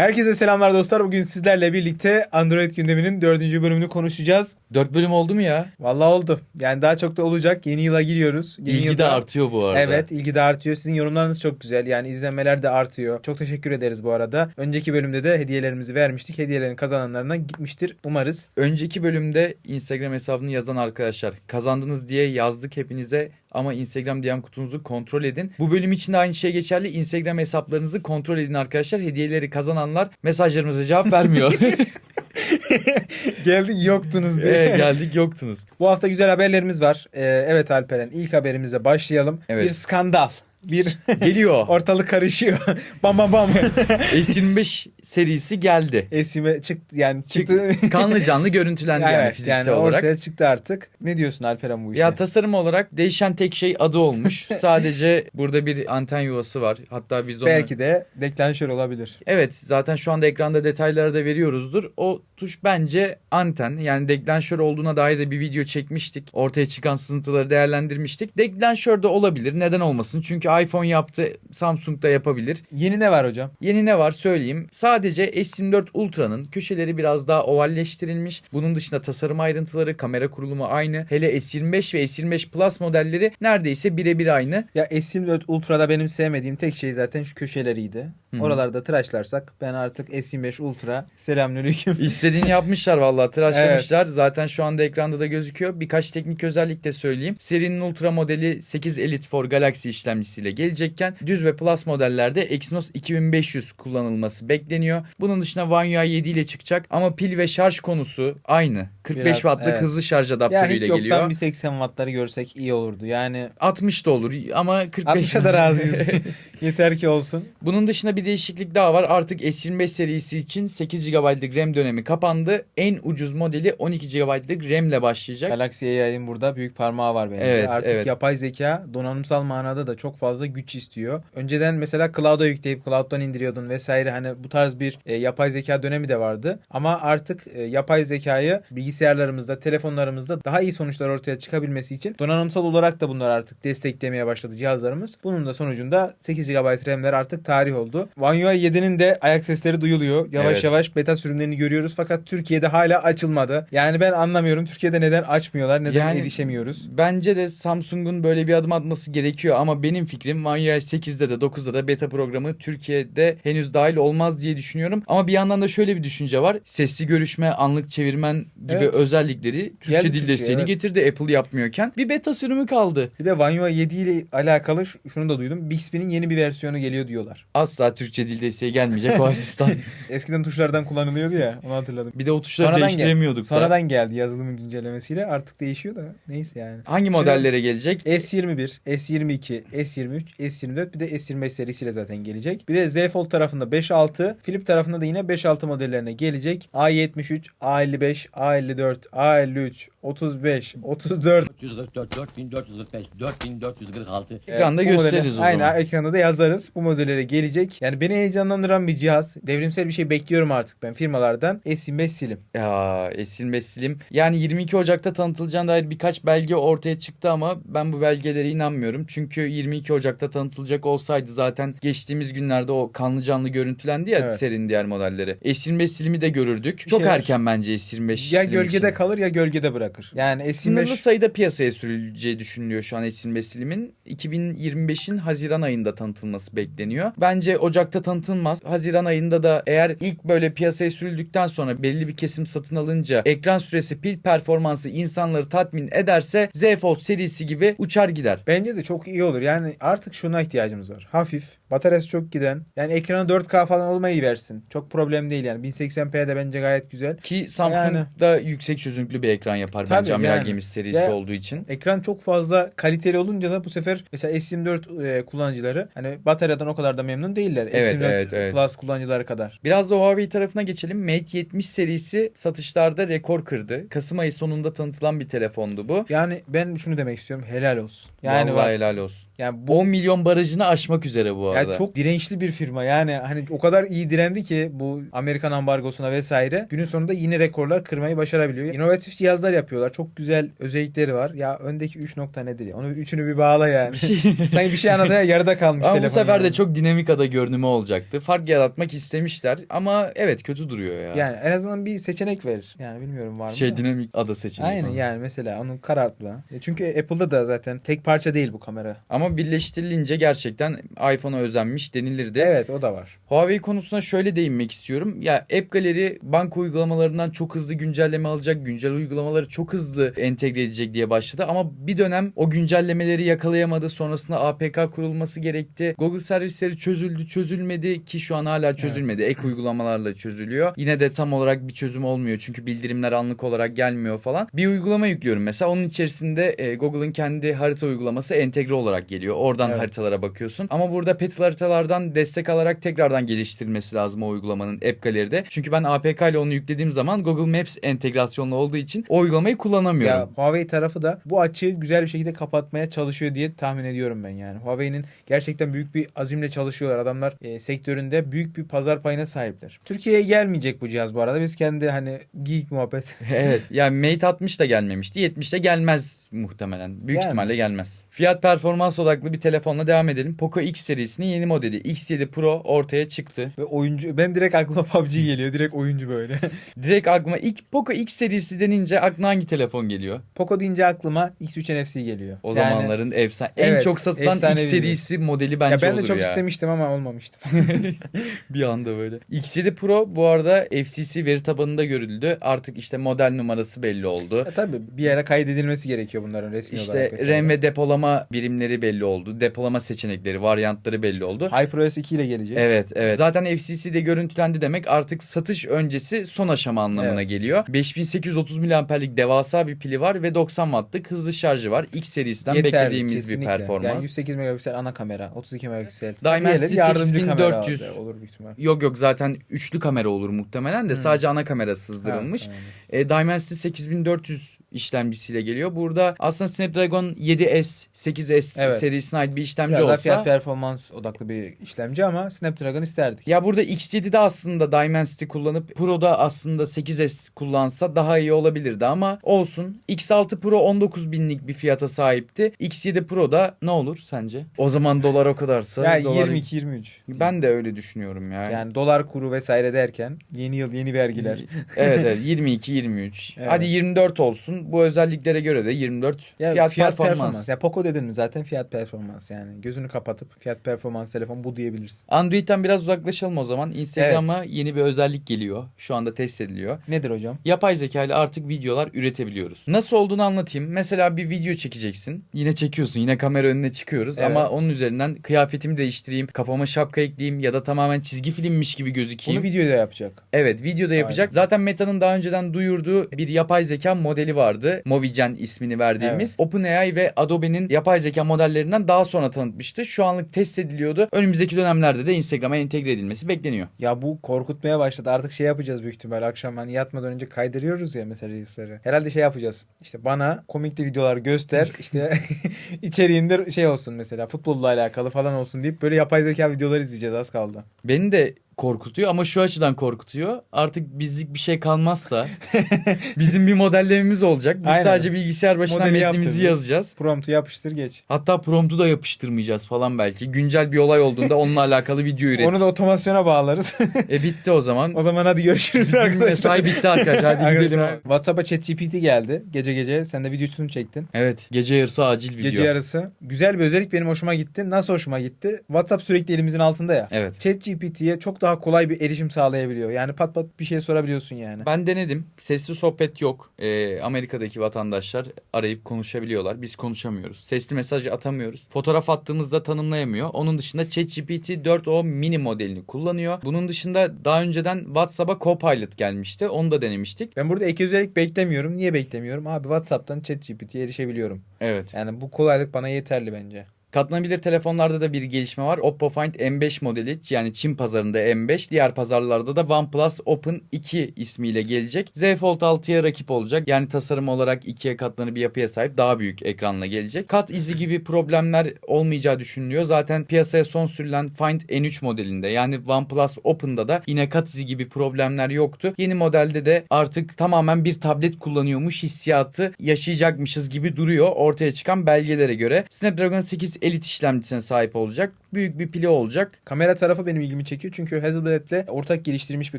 Herkese selamlar dostlar. Bugün sizlerle birlikte Android gündeminin dördüncü bölümünü konuşacağız. 4 bölüm oldu mu ya? Vallahi oldu. Yani daha çok da olacak. Yeni yıla giriyoruz. Yeni İlgi de yılda- artıyor bu arada. Evet ilgi de artıyor. Sizin yorumlarınız çok güzel. Yani izlenmeler de artıyor. Çok teşekkür ederiz bu arada. Önceki bölümde de hediyelerimizi vermiştik. Hediyelerin kazananlarına gitmiştir. Umarız. Önceki bölümde Instagram hesabını yazan arkadaşlar kazandınız diye yazdık hepinize ama Instagram DM kutunuzu kontrol edin. Bu bölüm için de aynı şey geçerli. Instagram hesaplarınızı kontrol edin arkadaşlar. Hediyeleri kazananlar mesajlarımıza cevap vermiyor. Geldik yoktunuz diye. Ee, geldik yoktunuz. Bu hafta güzel haberlerimiz var. Ee, evet Alperen ilk haberimizle başlayalım. Evet. Bir skandal. Bir Geliyor. ortalık karışıyor. bam bam bam. S25 serisi geldi. Esime çıktı yani Çık- çıktı. Kanlı canlı görüntülendi yani evet, fiziksel yani olarak. ortaya çıktı artık. Ne diyorsun Alperen bu işe? Ya tasarım olarak değişen tek şey adı olmuş. Sadece burada bir anten yuvası var. Hatta biz onu... Belki de deklanşör olabilir. Evet zaten şu anda ekranda detayları da veriyoruzdur. O tuş bence anten yani deklanşör olduğuna dair de bir video çekmiştik. Ortaya çıkan sızıntıları değerlendirmiştik. Deklanşör de olabilir neden olmasın çünkü iPhone yaptı Samsung da yapabilir. Yeni ne var hocam? Yeni ne var söyleyeyim. Sadece S24 Ultra'nın köşeleri biraz daha ovalleştirilmiş. Bunun dışında tasarım ayrıntıları, kamera kurulumu aynı. Hele S25 ve S25 Plus modelleri neredeyse birebir aynı. Ya S24 Ultra'da benim sevmediğim tek şey zaten şu köşeleriydi. Hı. Oralarda tıraşlarsak ben artık S25 Ultra selamünaleyküm. İstediğini yapmışlar vallahi tıraşlamışlar. Zaten şu anda ekranda da gözüküyor. Birkaç teknik özellik de söyleyeyim. Serinin Ultra modeli 8 Elite for Galaxy işlemcisiyle gelecekken düz ve Plus modellerde Exynos 2500 kullanılması bekleniyor. Bunun dışında One UI 7 ile çıkacak ama pil ve şarj konusu aynı. 45 Biraz, wattlık evet. hızlı şarj ya adaptörüyle hiç yoktan geliyor. bir 80 wattları görsek iyi olurdu. Yani 60 da olur ama 45 60'a da razıyız. Yeter ki olsun. Bunun dışında bir değişiklik daha var. Artık S25 serisi için 8 GB'lık RAM dönemi kapandı. En ucuz modeli 12 GB'lık RAM ile başlayacak. Galaxy AI'nin burada büyük parmağı var bence. Evet, Artık evet. yapay zeka donanımsal manada da çok fazla güç istiyor. Önceden mesela cloud'a yükleyip cloud'dan indiriyordun vesaire hani bu tarz bir e, yapay zeka dönemi de vardı. Ama artık e, yapay zekayı bilgisayarlarımızda, telefonlarımızda daha iyi sonuçlar ortaya çıkabilmesi için donanımsal olarak da bunlar artık desteklemeye başladı cihazlarımız. Bunun da sonucunda 8 GB RAM'ler artık tarih oldu. One UI 7'nin de ayak sesleri duyuluyor. Yavaş Evet. yavaş beta sürümlerini görüyoruz fakat Türkiye'de hala açılmadı. Yani ben anlamıyorum Türkiye'de neden açmıyorlar, neden Yani- erişemiyoruz. Bence de Samsung'un böyle bir adım atması gerekiyor ama benim fikrim One UI 8'de de 9'da da beta programı Türkiye'de henüz dahil olmaz diye düşünüyorum. Ama bir yandan da şöyle bir düşünce var. Sesli görüşme, anlık çevirmen gibi Evet. özellikleri Türkçe Geldi dil desteğini evet. getirdi Apple yapmıyorken. Bir beta sürümü kaldı. Bir de One UI 7 ile alakalı şunu da duydum. Bixby'nin yeni bir versiyonu geliyor diyorlar. Asla Türkçe dil desteği gelmeyecek o asistan. Eskiden tuşlardan kullanılıyordu ya onu hatırladım. Bir de o tuşları Sonradan gel- değiştiremiyorduk da. Sonradan geldi yazılımın güncellemesiyle artık değişiyor da neyse yani. Hangi modellere gelecek? S21, S22, S23, S24 bir de S25 serisiyle zaten gelecek. Bir de Z Fold tarafında 5.6, Flip tarafında da yine 5.6 modellerine gelecek. A73, A55, A54, A53, 35, 34. 444, 4445, 4446. Ekranda bu gösteririz o Aynen zaman. ekranda da yazarız. Bu modellere gelecek. Yani beni heyecanlandıran bir cihaz. Devrimsel bir şey bekliyorum artık ben firmalardan. S25 Slim. Ya Esin Beslim. Yani 22 Ocak'ta tanıtılacağına dair birkaç belge ortaya çıktı ama ben bu belgelere inanmıyorum. Çünkü 22 Ocak'ta tanıtılacak olsaydı zaten geçtiğimiz günlerde o kanlı canlı görüntülendi ya Evet. serinin diğer modelleri. Esin Beslim'i de görürük. Çok şeyler- erken bence S25 Ya Slim gölgede için. kalır ya gölgede bırakır. Yani Sınırlı S25 sayıda piyasaya sürüleceği düşünülüyor şu an Esin Beslim'in. 2025'in Haziran ayında tanıtılması bekleniyor. Bence Ocak'ta tanıtılmaz. Haziran ayında da eğer ilk böyle piyasaya sürüldükten sonra belli bir kesim satın alınca ekran süresi, pil performansı insanları tatmin ederse Z Fold serisi gibi uçar gider. Bence de çok iyi olur. Yani artık şuna ihtiyacımız var. Hafif, bataryası çok giden. Yani ekranı 4K falan olmayı versin. Çok problem değil yani. 1080p de bence gayet güzel. Ki Samsung Yani- da yüksek çözünürlü bir ekran yapar Tabii bence Amiral yani. Gemisi serisi Ya- olduğu için. Ekran çok fazla kaliteli olunca da bu sefer mesela S24 e, kullanıcıları hani bataryadan o kadar da memnun değiller. Evet, S24 evet, evet. Plus kullanıcıları kadar. Biraz da Huawei tarafına geçelim. Mate 70 serisi satışlarda rekor kırdı. Kasım ayı sonunda tanıtılan bir telefondu bu. Yani ben şunu demek istiyorum. Helal olsun. Yani Vallahi bak, helal olsun. yani bu 10 milyon barajını aşmak üzere bu arada. yani çok dirençli bir firma. Yani hani o kadar iyi direndi ki bu Amerikan ambargosuna vesaire. Günün sonunda yine rekorlar kırmayı başarabiliyor. İnovatif cihazlar yapıyor. Yapıyorlar. Çok güzel özellikleri var. Ya öndeki 3 nokta nedir ya? Onu üçünü bir bağla yani. Bir şey... Sanki bir şey anlatıyor ya, yarıda kalmış Ama bu sefer yani. de çok dinamik ada görünümü olacaktı. Fark yaratmak istemişler ama evet kötü duruyor ya. Yani en azından bir seçenek verir. Yani bilmiyorum var mı? şey da. dinamik ada seçeneği. Aynen falan. yani mesela onun karartla. Ya Çünkü Apple'da da zaten tek parça değil bu kamera. Ama birleştirilince gerçekten iPhone'a özenmiş denilirdi. Evet o da var. Huawei konusuna şöyle değinmek istiyorum. Ya App Gallery banka uygulamalarından çok hızlı güncelleme alacak, güncel uygulamaları çok hızlı entegre edecek diye başladı. Ama bir dönem o güncellemeleri yakalayamadı. Sonrasında APK kurulması gerekti. Google servisleri çözüldü, çözülmedi ki şu an hala çözülmedi. Ek uygulamalarla çözülüyor. Yine de tam olarak bir çözüm olmuyor. Çünkü bildirimler anlık olarak gelmiyor falan. Bir uygulama yüklüyorum mesela. Onun içerisinde e, Google'ın kendi harita uygulaması entegre olarak geliyor. Oradan Evet. haritalara bakıyorsun. Ama burada Petal haritalardan destek alarak tekrardan geliştirilmesi lazım o uygulamanın App Gallery'de. Çünkü ben APK ile onu yüklediğim zaman Google Maps entegrasyonlu olduğu için o uygulamayı Ya kullanamıyorum. Huawei tarafı da bu açığı güzel bir şekilde kapatmaya çalışıyor diye tahmin ediyorum ben yani. Huawei'nin gerçekten büyük bir azimle çalışıyorlar. Adamlar e, sektöründe büyük bir pazar payına sahipler. Türkiye'ye gelmeyecek bu cihaz bu arada. Biz kendi hani geek muhabbet. evet yani Mate 60 da gelmemişti. 70 de gelmez muhtemelen. Büyük Yani. ihtimalle gelmez. Fiyat performans odaklı bir telefonla devam edelim. Poco X serisinin yeni modeli X7 Pro ortaya çıktı. Ve oyuncu ben direkt aklıma PUBG geliyor. Direkt oyuncu böyle. Direkt aklıma ilk Poco X serisi denince aklına hangi telefon geliyor? Poco deyince aklıma X3 NFC geliyor. O Yani- zamanların efsane en Evet, çok satılan X serisi modeli bence ya ben de olur çok ya. istemiştim ama olmamıştı. bir anda böyle. X7 Pro bu arada FCC veri tabanında görüldü. Artık işte model numarası belli oldu. ya tabii bir yere kaydedilmesi gerekiyor bunların resmi İşte olarak. vesaire. RAM ve depolama birimleri belli oldu. Depolama seçenekleri, varyantları belli oldu. HyperOS 2 ile gelecek. Evet evet. Zaten FCC'de görüntülendi demek artık satış öncesi son aşama anlamına Evet. geliyor. 5830 mAh'lik devasa bir pili var ve 90 wattlık hızlı şarjı var. X serisinden Yeterli, beklediğimiz bir kesinlikle. performans. Yani 108 megapiksel ana kamera, 32 megapiksel. Dimensity Diğerleri yardımcı kamera 8400. olur büyük ihtimal. Yok yok zaten üçlü kamera olur muhtemelen de Hmm. sadece ana kamera sızdırılmış. Ha, E, Dimensity 8400 işlemcisiyle geliyor. Burada aslında Snapdragon 7S, 8S Evet. serisine ait bir işlemci Biraz olsa fiyat performans odaklı bir işlemci ama Snapdragon isterdik. ya burada X7'de aslında Dimensity kullanıp Pro'da aslında 8S kullansa daha iyi olabilirdi ama olsun. X6 Pro 19 binlik bir fiyata sahipti. X7 Pro'da ne olur sence? O zaman dolar o kadarsa. Ya dolar... 22-23. Ben de öyle düşünüyorum ya. Yani dolar kuru vesaire derken yeni yıl yeni vergiler. evet evet 22 23. Evet. Hadi 24 olsun. Bu özelliklere göre de 24 Ya fiyat, fiyat, performans. performans. Ya Poco dedin mi zaten fiyat performans yani. Gözünü kapatıp fiyat performans telefon bu diyebilirsin. Android'den biraz uzaklaşalım o zaman. Instagram'a yeni bir özellik geliyor. Şu anda test ediliyor. Nedir hocam? Yapay zeka ile artık videolar üretebiliyoruz. Nasıl olduğunu anlatayım. Mesela bir video çekeceksin. Yine çekiyorsun. Yine kamera önüne çıkıyoruz. Evet. Ama onun üzerinden kıyafetimi değiştireyim. Kafama şapka ekleyeyim. Ya da tamamen çizgi filmmiş gibi gözükeyim. Bunu videoda yapacak. Evet videoda yapacak. Aynen. Zaten Meta'nın daha önceden duyurduğu bir yapay zeka modeli vardı. Movigen ismini verdiğimiz. OpenAI ve Adobe'nin yapay zeka modellerinden daha sonra tanıtmıştı. Şu anlık test ediliyordu. Önümüzdeki dönemlerde de Instagram'a entegre edilmesi bekleniyor. Ya bu korkutmaya başladı. Artık şey yapacağız büyük ihtimal. Akşam hani yatmadan önce kaydırıyoruz ya mesela reelsleri. Herhalde şey yapacağız. İşte bana komikli videolar göster. İşte içeriğinde şey olsun mesela futbolla alakalı falan olsun deyip böyle yapay zeka videolar izleyeceğiz az kaldı. Beni de korkutuyor ama şu açıdan korkutuyor. Artık bizlik bir şey kalmazsa bizim bir modellememiz olacak. Biz Aynen. sadece bilgisayar başına Modeli metnimizi yazacağız. Promptu yapıştır geç. Hatta promptu da yapıştırmayacağız falan belki. Güncel bir olay olduğunda onunla alakalı video üret. Onu da otomasyona bağlarız. E bitti o zaman. o zaman hadi görüşürüz Bizim arkadaşlar. mesai bitti arkadaşlar. Hadi gidelim. Arkadaşlar, WhatsApp'a ChatGPT geldi. Gece gece sen de videosunu çektin. Evet gece yarısı acil video. Gece yarısı. Güzel bir özellik benim hoşuma gitti. Nasıl hoşuma gitti? WhatsApp sürekli elimizin altında ya. Evet. ChatGPT'ye çok daha kolay bir erişim sağlayabiliyor. Yani pat pat bir şey sorabiliyorsun yani. Ben denedim. Sesli sohbet yok. Ee, Amerika'daki vatandaşlar arayıp konuşabiliyorlar. Biz konuşamıyoruz. Sesli mesaj atamıyoruz. Fotoğraf attığımızda tanımlayamıyor. Onun dışında ChatGPT 4o mini modelini kullanıyor. Bunun dışında daha önceden WhatsApp'a Copilot gelmişti. Onu da denemiştik. Ben burada ek özellik beklemiyorum. Niye beklemiyorum? Abi WhatsApp'tan ChatGPT'ye erişebiliyorum. Evet. Yani bu kolaylık bana yeterli bence. Katlanabilir telefonlarda da bir gelişme var. Oppo Find M5 modeli yani Çin pazarında M5. Diğer pazarlarda da OnePlus Open 2 ismiyle gelecek. Z Fold 6'ya rakip olacak. Yani tasarım olarak ikiye katlanır bir yapıya sahip daha büyük ekranla gelecek. Kat izi gibi problemler olmayacağı düşünülüyor. Zaten piyasaya son sürülen Find N3 modelinde yani OnePlus Open'da da yine kat izi gibi problemler yoktu. Yeni modelde de artık tamamen bir tablet kullanıyormuş hissiyatı yaşayacakmışız gibi duruyor ortaya çıkan belgelere göre. Snapdragon 8 Elite işlemcisine sahip olacak. Büyük bir pili olacak. Kamera tarafı benim ilgimi çekiyor çünkü Hasselblad'le ortak geliştirilmiş bir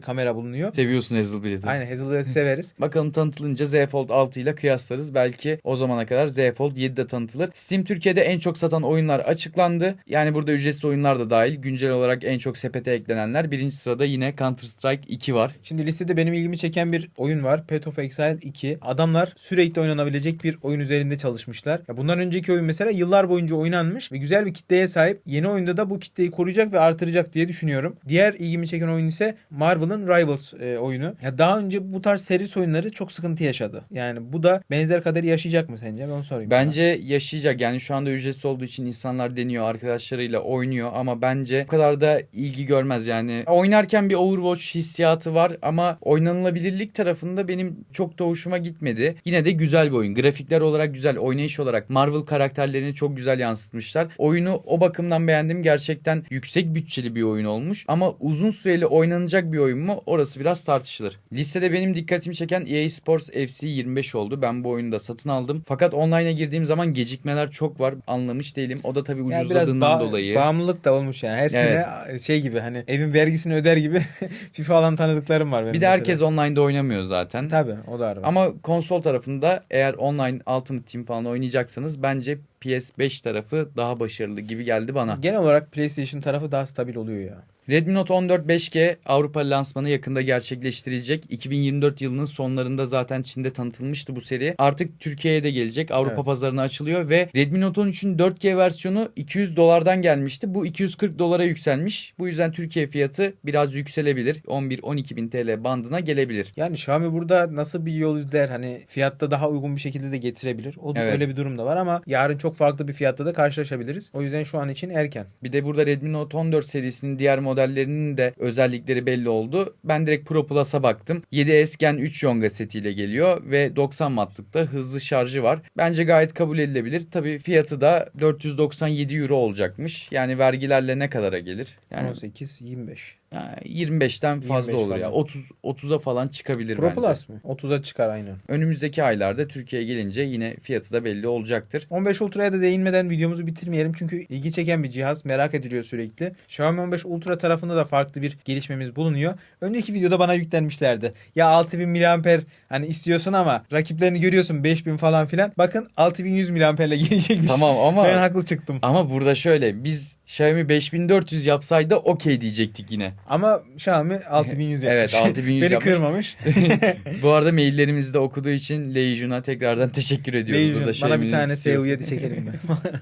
kamera bulunuyor. Seviyorsun Hasselblad'i. Aynen Hasselblad'i severiz. Bakalım tanıtılınca Z Fold 6 ile kıyaslarız. Belki o zamana kadar Z Fold 7 de tanıtılır. Steam Türkiye'de en çok satan oyunlar açıklandı. Yani burada ücretsiz oyunlar da dahil. Güncel olarak en çok sepete eklenenler. Birinci sırada yine Counter Strike 2 var. Şimdi listede benim ilgimi çeken bir oyun var. Path of Exile 2. Adamlar sürekli oynanabilecek bir oyun üzerinde çalışmışlar. Ya bundan önceki oyun mesela yıllar boyunca oynanmış ve güzel bir kitleye sahip. Yeni oyunda da bu kitleyi koruyacak ve artıracak diye düşünüyorum. Diğer ilgimi çeken oyun ise Marvel'ın Rivals e, oyunu. Ya daha önce bu tarz seri oyunları çok sıkıntı yaşadı. Yani bu da benzer kaderi yaşayacak mı sence? Ben sorayım. Bence yaşayacak. Yani şu anda ücretsiz olduğu için insanlar deniyor, arkadaşlarıyla oynuyor ama bence o kadar da ilgi görmez yani. Oynarken bir Overwatch hissiyatı var ama oynanılabilirlik tarafında benim çok da hoşuma gitmedi. Yine de güzel bir oyun. Grafikler olarak güzel, oynayış olarak Marvel karakterlerini çok güzel yansıtmışlar. Oyunu o bakımdan beğendim. Gerçekten yüksek bütçeli bir oyun olmuş ama uzun süreli oynanacak bir oyun mu? Orası biraz tartışılır. Listede benim dikkatimi çeken EA Sports FC 25 oldu. Ben bu oyunu da satın aldım. Fakat online'a girdiğim zaman gecikmeler çok var. Anlamış değilim. O da tabii Ya biraz ucuzladığından ba- dolayı. bağımlılık da olmuş yani. Her sene şey gibi hani evin vergisini öder gibi FIFA alan tanıdıklarım var benim. bir de mesela. herkes online'da oynamıyor zaten. Tabii o da var. Ama konsol tarafında eğer online Ultimate Team falan oynayacaksanız bence PS5 tarafı daha başarılı gibi geldi bana. Genel olarak PlayStation tarafı daha stabil oluyor ya. Redmi Note 14 5G Avrupa lansmanı yakında gerçekleştirilecek. 2024 yılının sonlarında zaten Çin'de tanıtılmıştı bu seri. Artık Türkiye'ye de gelecek. Avrupa Evet. pazarına açılıyor ve Redmi Note 13'ün 4G versiyonu 200 dolardan gelmişti. Bu 240 dolara yükselmiş. Bu yüzden Türkiye fiyatı biraz yükselebilir. 11-12 bin TL bandına gelebilir. Yani Xiaomi burada nasıl bir yol izler hani fiyatta daha uygun bir şekilde de getirebilir. O Evet. öyle bir durum da var ama yarın çok farklı bir fiyatta da karşılaşabiliriz. O yüzden şu an için erken. Bir de burada Redmi Note 14 serisinin diğer modellerinin de özellikleri belli oldu. Ben direkt Pro Plus'a baktım. 7S Gen 3 Yonga setiyle geliyor ve 90 wattlıkta hızlı şarjı var. Bence gayet kabul edilebilir. Tabii fiyatı da 497 euro olacakmış. Yani vergilerle ne kadara gelir? Yani 18 25. yani 25'ten fazla 25 olur ya. falan. 30 30'a falan çıkabilir Pro bence. Plus mı? 30'a çıkar aynen. Önümüzdeki aylarda Türkiye'ye gelince yine fiyatı da belli olacaktır. 15 Ultra'ya da değinmeden videomuzu bitirmeyelim çünkü ilgi çeken bir cihaz merak ediliyor sürekli. Xiaomi 15 Ultra tarafında da farklı bir gelişmemiz bulunuyor. Önceki videoda bana yüklenmişlerdi. Ya 6000 mAh hani istiyorsun ama rakiplerini görüyorsun 5000 falan filan. Bakın 6100 mAh ile gelecekmiş. Tamam ama Ben haklı çıktım. Ama burada şöyle biz Xiaomi 5400 yapsaydı okey diyecektik yine. Ama Xiaomi 6100 Evet, yapmış. 6100 Beni yapmış. kırmamış. Bu arada maillerimizi de okuduğu için Leijun'a tekrardan teşekkür ediyoruz. Legion, Burada bana bir tane CEO'su. SU7 çekelim mi?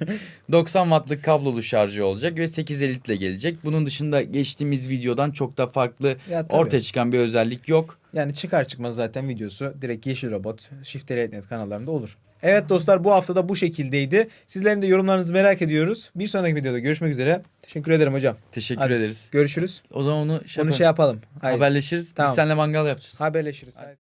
90 wattlık kablolu şarjı olacak ve 8 Elite ile gelecek. Bunun dışında geçtiğimiz videodan çok da farklı ya tabii. ortaya çıkan bir özellik yok. Yani çıkar çıkmaz zaten videosu direkt Yeşil Robot, Shift Net kanallarında olur. Evet dostlar bu hafta da bu şekildeydi. Sizlerin de yorumlarınızı merak ediyoruz. Bir sonraki videoda görüşmek üzere. Teşekkür ederim hocam. Teşekkür Hadi. ederiz. Görüşürüz. O zaman onu şey Onu yapalım. şey yapalım. Haberleşiriz. Tamam. Biz seninle mangal yapacağız. Haberleşiriz. Haydi.